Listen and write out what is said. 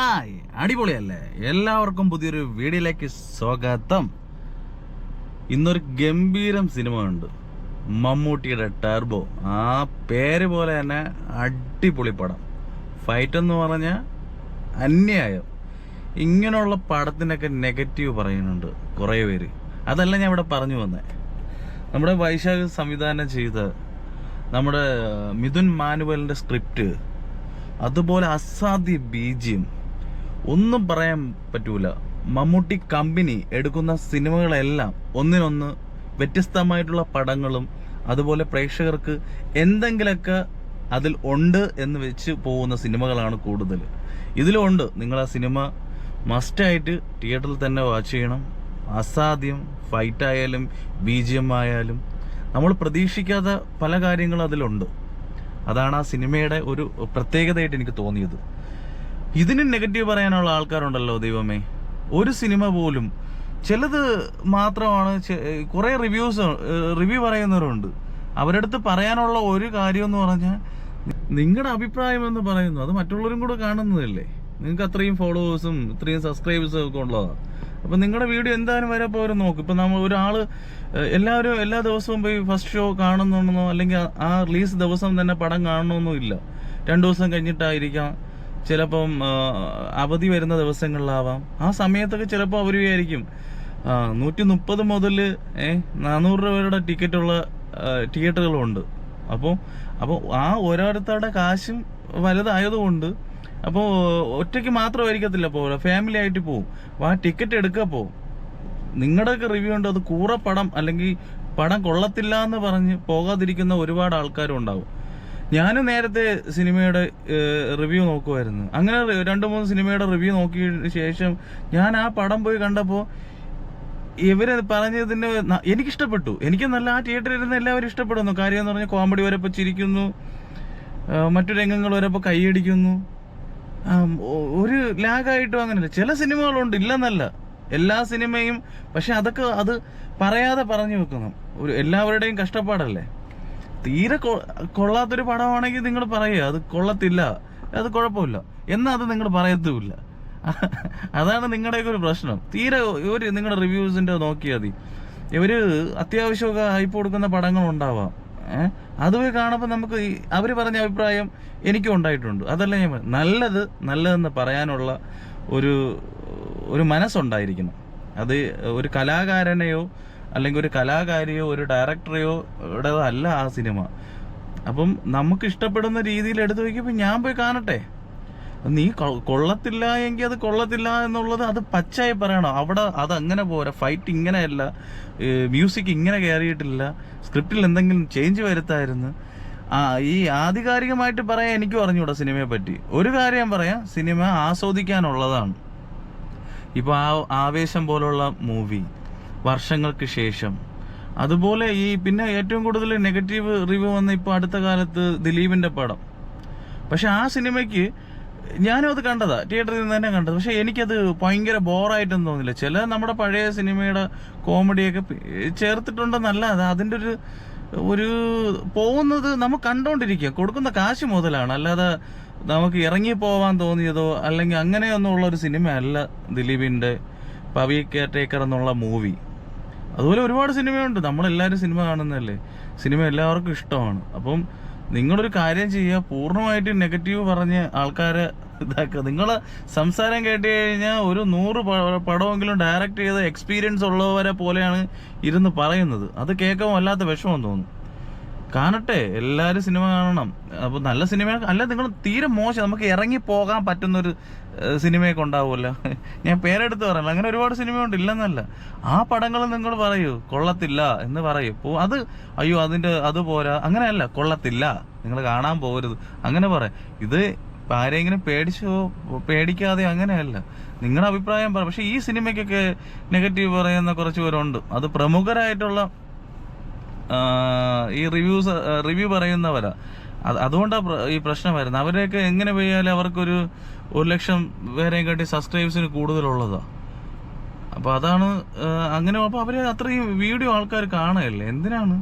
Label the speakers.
Speaker 1: Hi. അടിപൊളിയല്ലേ? എല്ലാവർക്കും പുതിയൊരു വീഡിയോയിലേക്ക് സ്വാഗതം. ഇന്നൊരു ഗംഭീരം സിനിമ ഉണ്ട് മമ്മൂട്ടിയുടെ ടർബോ. ആ പേര് പോലെ തന്നെ അടിപൊളി പടം. ഫൈറ്റ് എന്ന് പറഞ്ഞാൽ അന്യായം. ഇങ്ങനെയുള്ള പടത്തിനൊക്കെ നെഗറ്റീവ് പറയുന്നുണ്ട് കുറേ പേര്. അതല്ല ഞാൻ ഇവിടെ പറഞ്ഞു വന്നേ. നമ്മുടെ വൈശാഖ് സംവിധാനം ചെയ്ത നമ്മുടെ മിഥുൻ മാനുവലിന്റെ സ്ക്രിപ്റ്റ് അതുപോലെ അസാധ്യ ബീജിയം ഒന്നും പറയാൻ പറ്റൂല. മമ്മൂട്ടി കമ്പനി എടുക്കുന്ന സിനിമകളെല്ലാം ഒന്നിനൊന്ന് വ്യത്യസ്തമായിട്ടുള്ള പടങ്ങളും അതുപോലെ പ്രേക്ഷകർക്ക് എന്തെങ്കിലുമൊക്കെ അതിൽ ഉണ്ട് എന്ന് വെച്ച് പോകുന്ന സിനിമകളാണ് കൂടുതൽ. ഇതിലുണ്ട്. നിങ്ങൾ ആ സിനിമ മസ്റ്റായിട്ട് തിയേറ്ററിൽ തന്നെ വാച്ച് ചെയ്യണം. അസാധ്യം. ഫൈറ്റ് ആയാലും ബി ജി എം ആയാലും. നമ്മൾ പ്രതീക്ഷിക്കാത്ത പല കാര്യങ്ങളും അതിലുണ്ട്. അതാണ് ആ സിനിമയുടെ ഒരു പ്രത്യേകതയായിട്ട് എനിക്ക് തോന്നിയത്. ഇതിന് നെഗറ്റീവ് പറയാനുള്ള ആൾക്കാരുണ്ടല്ലോ ദൈവമേ. ഒരു സിനിമ പോലും ചിലത് മാത്രമാണ് കുറേ റിവ്യൂസ് റിവ്യൂ പറയുന്നവരുണ്ട്. അവരടുത്ത് പറയാനുള്ള ഒരു കാര്യം എന്ന് പറഞ്ഞാൽ നിങ്ങളുടെ അഭിപ്രായം എന്ന് പറയുന്നു. അത് മറ്റുള്ളവരും കൂടെ കാണുന്നതല്ലേ. നിങ്ങൾക്ക് അത്രയും ഫോളോവേഴ്സും ഇത്രയും സബ്സ്ക്രൈബേഴ്സും ഒക്കെ ഉള്ളതാണ് അപ്പം നിങ്ങളുടെ വീഡിയോ എന്തായാലും വരെ പോലും നോക്കും. ഇപ്പം നമ്മൾ ഒരാൾ എല്ലാവരും എല്ലാ ദിവസവും പോയി ഫസ്റ്റ് ഷോ കാണുന്നുണ്ടെന്നോ അല്ലെങ്കിൽ ആ റിലീസ് ദിവസം തന്നെ പടം കാണണമെന്നോ ഇല്ല. രണ്ടു ദിവസം കഴിഞ്ഞിട്ടായിരിക്കാം. ചിലപ്പം അവധി വരുന്ന ദിവസങ്ങളിലാവാം. ആ സമയത്തൊക്കെ ചിലപ്പോൾ അവർ വിചാരിക്കും നൂറ്റി മുപ്പത് മുതൽ ഏഹ് നാനൂറ് രൂപയുടെ ടിക്കറ്റുള്ള തിയേറ്ററുകളുണ്ട് അപ്പോൾ അപ്പോൾ ആ ഓരോരുത്തരുടെ കാശും വലുതായതുകൊണ്ട് അപ്പോൾ ഒറ്റയ്ക്ക് മാത്രമായിരിക്കത്തില്ല പോലെ ഫാമിലി ആയിട്ട് പോവും. അപ്പോൾ ആ ടിക്കറ്റ് എടുക്കുക പോവും നിങ്ങളുടെയൊക്കെ റിവ്യൂ ഉണ്ട് അത് കൂറ പടം അല്ലെങ്കിൽ പടം കൊള്ളത്തില്ല എന്ന് പറഞ്ഞ് പോകാതിരിക്കുന്ന ഒരുപാട് ആൾക്കാരും ഉണ്ടാവും. ഞാനും നേരത്തെ സിനിമയുടെ റിവ്യൂ നോക്കുമായിരുന്നു അങ്ങനെ രണ്ട് മൂന്ന് സിനിമയുടെ റിവ്യൂ നോക്കിയതിന് ശേഷം ഞാൻ ആ പടം പോയി കണ്ടപ്പോൾ ഇവർ പറഞ്ഞതിന് എനിക്ക് എനിക്കിഷ്ടപ്പെട്ടു. എനിക്ക് നല്ല ആ തിയേറ്ററിൽ ഇരുന്ന് എല്ലാവരും ഇഷ്ടപ്പെടുന്നു. കാര്യം എന്ന് പറഞ്ഞാൽ കോമഡി വരപ്പോൾ ചിരിക്കുന്നു. മറ്റു രംഗങ്ങൾ വരെ വരപ്പോൾ കൈയടിക്കുന്നു. ഒരു ലാഗായിട്ടും അങ്ങനെയല്ല ചില സിനിമകളുണ്ട് ഇല്ലെന്നല്ല. എല്ലാ സിനിമയും പക്ഷെ അതൊക്കെ അത് പറയാതെ പറഞ്ഞു വെക്കുന്നു ഒരു എല്ലാവരുടെയും കഷ്ടപ്പാടല്ലേ? തീരെ കൊള്ളാത്തൊരു പടമാണെങ്കിൽ നിങ്ങൾ പറയുക അത് കൊള്ളത്തില്ല അത് കുഴപ്പമില്ല. എന്നാൽ അത് നിങ്ങൾ പറയത്തുമില്ല. അതാണ് നിങ്ങളുടെയൊക്കെ ഒരു പ്രശ്നം. തീരെ ഒരു നിങ്ങളുടെ റിവ്യൂസിന്റെ നോക്കിയാൽ മതി. ഇവർ അത്യാവശ്യമൊക്കെ ഹൈപ്പ് കൊടുക്കുന്ന പടങ്ങൾ ഉണ്ടാവാം. ഏഹ് അത് പോയി കാണുമ്പോൾ നമുക്ക് ഈ അവർ പറഞ്ഞ അഭിപ്രായം എനിക്കും ഉണ്ടായിട്ടുണ്ട്. അതല്ല ഞാൻ. നല്ലത് നല്ലതെന്ന് പറയാനുള്ള ഒരു ഒരു മനസ്സുണ്ടായിരിക്കണം. അത് ഒരു കലാകാരനെയോ അല്ലെങ്കിൽ ഒരു കലാകാരിയോ ഒരു ഡയറക്ടറെയോ അല്ല ആ സിനിമ. അപ്പം നമുക്ക് ഇഷ്ടപ്പെടുന്ന രീതിയിൽ എടുത്തു വയ്ക്കുമ്പോൾ ഞാൻ പോയി കാണട്ടെ. നീ കൊള്ളത്തില്ല എങ്കിൽ അത് കൊള്ളത്തില്ല എന്നുള്ളത് അത് പച്ചയായി പറയണം. അവിടെ അത് അങ്ങനെ പോരാ. ഫൈറ്റ് ഇങ്ങനെയല്ല. മ്യൂസിക് ഇങ്ങനെ കയറിയിട്ടില്ല സ്ക്രിപ്റ്റിൽ എന്തെങ്കിലും ചേഞ്ച് വരുത്തായിരുന്നു. ആ ഈ ആധികാരികമായിട്ട് പറയാൻ എനിക്ക് പറഞ്ഞുകൂടാ സിനിമയെ പറ്റി. ഒരു കാര്യം പറയാം. സിനിമ ആസ്വദിക്കാനുള്ളതാണ്. ഇപ്പോൾ ആ ആവേശം പോലുള്ള മൂവി വർഷങ്ങൾക്ക് ശേഷം. അതുപോലെ ഈ പിന്നെ ഏറ്റവും കൂടുതൽ നെഗറ്റീവ് റിവ്യൂ വന്ന ഇപ്പോൾ അടുത്ത കാലത്ത് ദിലീപിന്റെ പടം. പക്ഷെ ആ സിനിമയ്ക്ക് ഞാനും അത് കണ്ടതാ. തിയേറ്ററിൽ നിന്ന് തന്നെ കണ്ടത്. പക്ഷെ എനിക്കത് ഭയങ്കര ബോറായിട്ടൊന്നും തോന്നില്ല. ചില നമ്മുടെ പഴയ സിനിമയുടെ കോമഡിയൊക്കെ ചേർത്തിട്ടുണ്ടെന്നല്ല അത് അതിന്റെ ഒരു ഒരു പോകുന്നത് നമുക്ക് കണ്ടോണ്ടിരിക്കുക കൊടുക്കുന്ന കാശ് മുതലാണ്. അല്ലാതെ നമുക്ക് ഇറങ്ങി പോവാൻ തോന്നിയതോ അല്ലെങ്കിൽ അങ്ങനെയൊന്നും ഉള്ള ഒരു സിനിമയല്ല ദിലീപിന്റെ പവി കെയർ ടേക്കർ എന്നുള്ള മൂവി. അതുപോലെ ഒരുപാട് സിനിമയുണ്ട്. നമ്മളെല്ലാവരും സിനിമ കാണുന്നതല്ലേ? സിനിമ എല്ലാവർക്കും ഇഷ്ടമാണ്. അപ്പം നിങ്ങളൊരു കാര്യം ചെയ്യുക. പൂർണമായിട്ട് നെഗറ്റീവ് പറഞ്ഞ് ആൾക്കാരെ ഇതാക്കുക. നിങ്ങൾ സംസാരം കേട്ട് കഴിഞ്ഞാൽ ഒരു നൂറ് പടമെങ്കിലും ഡയറക്റ്റ് ചെയ്ത എക്സ്പീരിയൻസ് ഉള്ളവരെ പോലെയാണ് ഇരുന്ന് പറയുന്നത്. അത് കേൾക്കാൻ വല്ലാത്ത വിഷമം തോന്നും. കാണട്ടെ എല്ലാവരും സിനിമ കാണണം. അപ്പൊ നല്ല സിനിമ അല്ല നിങ്ങൾ തീരെ മോശം. നമുക്ക് ഇറങ്ങി പോകാൻ പറ്റുന്ന ഒരു സിനിമയൊക്കെ ഉണ്ടാവുമല്ലോ. ഞാൻ പേരെടുത്ത് പറയാം. അങ്ങനെ ഒരുപാട് സിനിമയുണ്ട് ഇല്ലെന്നല്ല. ആ പടങ്ങൾ നിങ്ങൾ പറയൂ. കൊള്ളത്തില്ല എന്ന് പറയൂ. പോ അത് അയ്യോ അതിന്റെ അത് പോരാ. അങ്ങനെയല്ല കൊള്ളത്തില്ല. നിങ്ങൾ കാണാൻ പോകരുത്. അങ്ങനെ പറയാം. ഇത് ആരെങ്കിലും പേടിച്ചോ പേടിക്കാതെ അങ്ങനെയല്ല. നിങ്ങളുടെ അഭിപ്രായം പറ. പക്ഷേ ഈ സിനിമയ്ക്കൊക്കെ നെഗറ്റീവ് പറയുന്ന കുറച്ച് പേരുണ്ട്. അത് പ്രമുഖരായിട്ടുള്ള ഈ റിവ്യൂസ് റിവ്യൂ പറയുന്നവരാ. അത് അതുകൊണ്ടാണ് ഈ പ്രശ്നം വരുന്നത് അവരെയൊക്കെ എങ്ങനെ പോയാലും അവർക്കൊരു ഒരു ലക്ഷം പേരെയും കാട്ടി സബ്സ്ക്രൈബേഴ്സിന് കൂടുതലുള്ളതാ. അപ്പൊ അതാണ് അങ്ങനെ അപ്പൊ അവർ അത്രയും വീഡിയോ ആൾക്കാർ കാണുകയല്ലേ? എന്തിനാണ്?